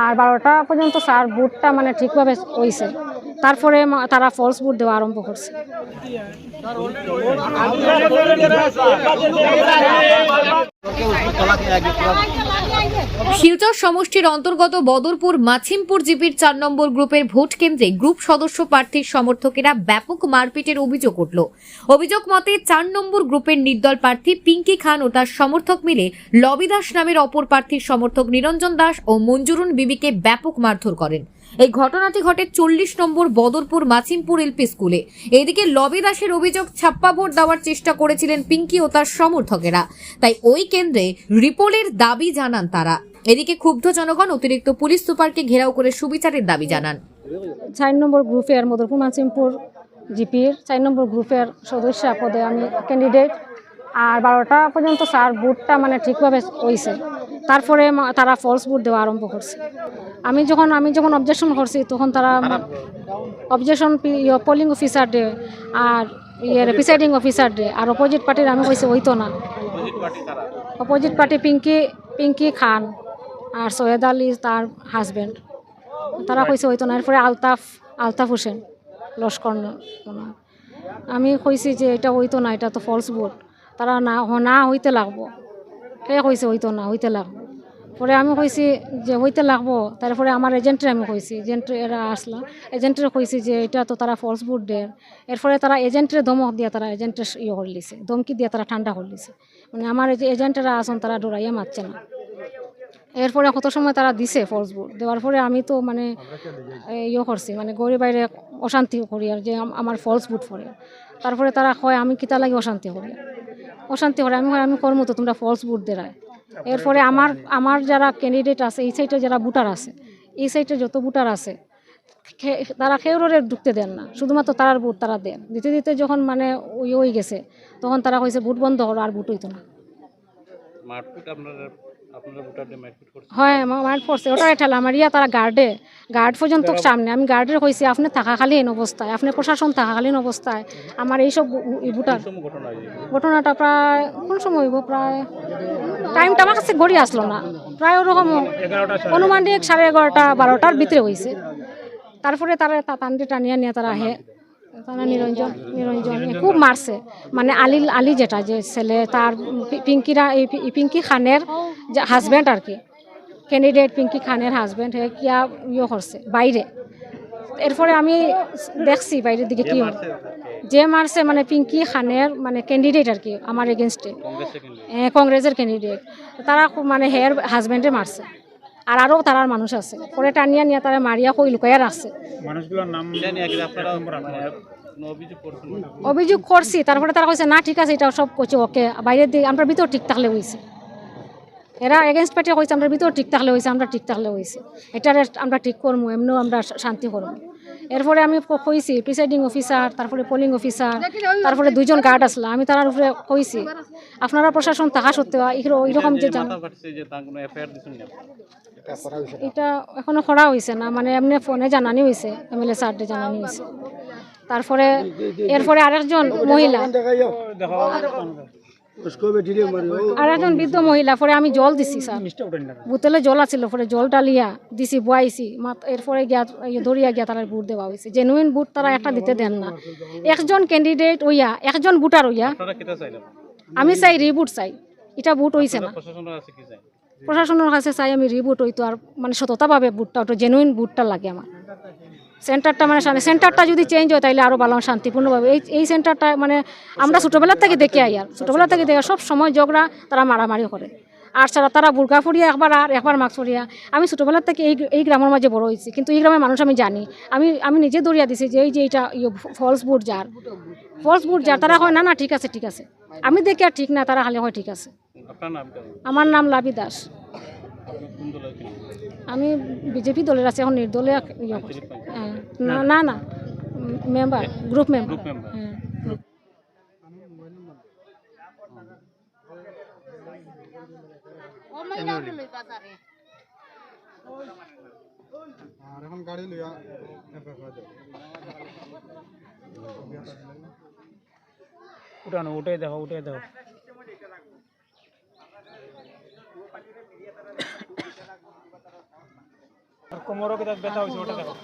আর বারোটা পর্যন্ত স্যার বুটটা মানে ঠিকভাবে হয়েছে তারপরে তারা ফলস বুট দেওয়া আরম্ভ করছে। শিলচর সমষ্টির অন্তর্গত বদরপুর মাছিমপুর জিপির চার নম্বর গ্রুপের ভোট কেন্দ্রে গ্রুপ সদস্য প্রার্থীর সমর্থকেরা ব্যাপক মারপিটের অভিযোগ উঠল। অভিযোগ মতে চার নম্বর গ্রুপের নির্দল প্রার্থী পিঙ্কি খান ও তার সমর্থক মিলে লবি দাস নামের অপর প্রার্থীর সমর্থক নিরঞ্জন দাস ও মঞ্জুরুন বিবিকে ব্যাপক মারধর করেন। এই ঘটনাটি ঘটে চল্লিশ নম্বর বদরপুর মাছিমপুর এলপি স্কুলে। এদিকে লবি দাসের অভিযোগ ছাপ্পা ভোট দেওয়ার চেষ্টা করেছিলেন পিঙ্কি ও তার সমর্থকেরা। তাই ওই কেন্দ্রে রিপোর্টের দাবি জানান তারা। এদিকে ক্ষুব্ধ জনগণ অতিরিক্ত পুলিশ সুপারকে ঘেরাও করে সুবিচারের দাবি জানান। চার নম্বর গ্রুপের মদরপুর মাসিমপুর জিপির চার নম্বর গ্রুপের সদস্য পদে আমি ক্যান্ডিডেট আর বারোটা পর্যন্ত স্যার বুটটা মানে ঠিকভাবে হয়েছে তারপরে মা- তারা ফলস বুট দেওয়া আরম্ভ করছে। আমি যখন আমি যখন অবজেকশন করছি তখন তারা অবজেকশন পোলিং অফিসার ডে আর ইয়ে প্রিসাইডিং অফিসার ডে আর অপোজিট পার্টির আমি কইছি হইতো না। Opposite party Pinki Pinki Khan. আর সৈয়দ আলী তার হাজব্যান্ড তারা কইছে হইতো না এরপরে আলতাফ আলতাফ হোসেন লস্কর আমি কইছি যে এটা হইতো না এটা তো ফলস বুট তারা না হ- না হইতে লাগবো। কে কইছে হইতো না হইতে লাগবো? পরে আমি কইছি যে হইতে লাগবো। তারপরে আমার এজেন্টরে আমি কইছি এজেন্ট এরা আসলা। এজেন্টের কইছি যে এটা তো তারা ফলস বুট দেয়। এরপরে তারা এজেন্টের ধমক দিয়ে তারা এজেন্টের ইয়ে করে লিছে ধমকি দিয়ে তারা ঠান্ডা করে মানে আমার এই যে এজেন্টেরা আসন তারা ডরাইয়া মারছে না। এরপরে কত সময় তারা দিছে ফলস বুট দেওয়ার পরে আমি তো মানে ইয়ে করছি মানে গড়ি বাইরে অশান্তি করি আর যে আমার ফলস বুট পরে। তারপরে তারা কয় আমি কিতা লাগে অশান্তি করি? অশান্তি করে আমি কই, আমি কর্ম তো তোমরা ফলস বুট দেরায়। এরপরে আমার আমার যারা ক্যান্ডিডেট আছে এই সাইডে যারা বুটার আছে এই সাইডে যত বুটার আছে তারা খেউরে ঢুকতে দেন না। শুধুমাত্র তারার বুট তারা দেন। দিতে দিতে যখন মানে ওই হয়ে গেছে তখন তারা কইছে বুট বন্ধ হলো আর বুট হইতো না। হয় পড়ছে ঠেলা তারা গার্ডে গার্ড পর্যন্ত সামনে। আমি কইছি আপনি থাকাকালীন অবস্থায়। আপনি প্রশাসন থাকাকালীন অবস্থায়। আমার এইসব বুটার ঘটনা হয়েছে ঘটনাটা প্রায় কোন সময় হইব? প্রায় টাইমটা আমার কাছে ঘড়ি আসলো না। প্রায় ওরকম অনুমানিক সাড়ে এগারোটা। বারোটার ভিতরে হয়েছে তারপরে তারা তা- তান্ডে টানিয়া নিয়ে তারা হে তারা নিরঞ্জন নিরঞ্জন খুব মারছে। মানে আলী আলী যেটা যে ছেলে তার পিঙ্কিরা এই পিঙ্কি খানের হাজব্যান্ড আর কি ক্যান্ডিডেট পিঙ্কি খানের হাজব্যান্ড হে কিয়া ইয়ে করছে বাইরে। এরপরে আমি দেখছি বাইরের দিকে কি যে মারছে মানে পিঙ্কি খানের মানে ক্যান্ডিডেট আর কি আমার এগেনস্টে কংগ্রেসের ক্যান্ডিডেট তারা মানে হেয়ার হাজব্যান্ডে মারছে। আর আরও তারার মানুষ আছে। পরে টানিয়া নিয়ে তারা মারিয়া কই লুকাইয়া রাখছে। মানে অভিযোগ করছি তারপরে তারা কইছে না ঠিক আছে এটা সব করছে ওকে। বাইরের দিকে আমরা ভিতর ঠিক থাকলে হয়েছে এরা এগেনস্ট পার্টি কইছে আমরা ভিতর ঠিক থাকলে হয়েছে আমরা ঠিক থাকলে হয়েছে এটা আমরা ঠিক করব এমনিও আমরা শান্তি করব এরপরে আমি কইছি প্রিসাইডিং অফিসার তারপরে পোলিং অফিসার তারপরে দুইজন গার্ড আসলো, আমি তার উপরে কইছি আপনারা প্রশাসন থাকা সত্ত্বেও এরকম- যে এটা এখনও করা হয়েছে না মানে এমনি ফোনে জানানি হয়েছে এমএলএ স্যারকে জানানি হয়েছে তারপরে এরপরে আরেকজন মহিলা আরেকজন বৃদ্ধ মহিলা পরে আমি জল দিছি স্যার। বোতলে জল আছিল পরে জল ডালিয়া দিছি বয়াইছি। মাত এরপরে গিয়া দৌড়িয়া গিয়া তারা বুট দেওয়া হয়েছে। জেনুইন বুট তারা একটা দিতে দেন না। একজন ক্যান্ডিডেট হইয়া একজন বুটার হইয়া আমি চাই রিবুট চাই। এটা বুট হইছে না। প্রশাসনের কাছে চাই? আমি রিবুট হইতো আর মানে সততাভাবে বুটটা ওটা জেনুইন বুটটা লাগে আমার। সেন্টারটা মানে সেন্টারটা যদি চেঞ্জ হয় তাহলে আরও ভালো শান্তিপূর্ণভাবে এই এই সেন্টারটা মানে আমরা ছোটোবেলার থেকে দেখে আই আর। ছোটোবেলা থেকে দেখে সব সময় ঝগড়া তারা মারামারি করে। আর ছাড়া তারা বুর্গা ফুরিয়া একবার আর একবার মাস্ক ফুরিয়া আমি ছোটোবেলার থেকে এই এই গ্রামের মাঝে বড় হয়েছি কিন্তু এই গ্রামের মানুষ আমি জানি। আমি আমি নিজে দৌড়িয়া দিছি যে এই যে এটা ফলস বুট যার ফলস বুট যার তারা হয় না না ঠিক আছে ঠিক আছে। আমি দেখি আর ঠিক না তারা খালি হয় ঠিক আছে। আমার নাম লাবি দাস। আমি বিজেপি দলের আছে এখন নির্দলে ইয়ে করছি। হ্যাঁ, না না না। Member group member group member হ্যাঁ। আর এখন গাড়ি লইয়া উঠানো উঠে দেখো উঠে দেখো কোমরও ব্যথা হয়েছে ওটা দেখো।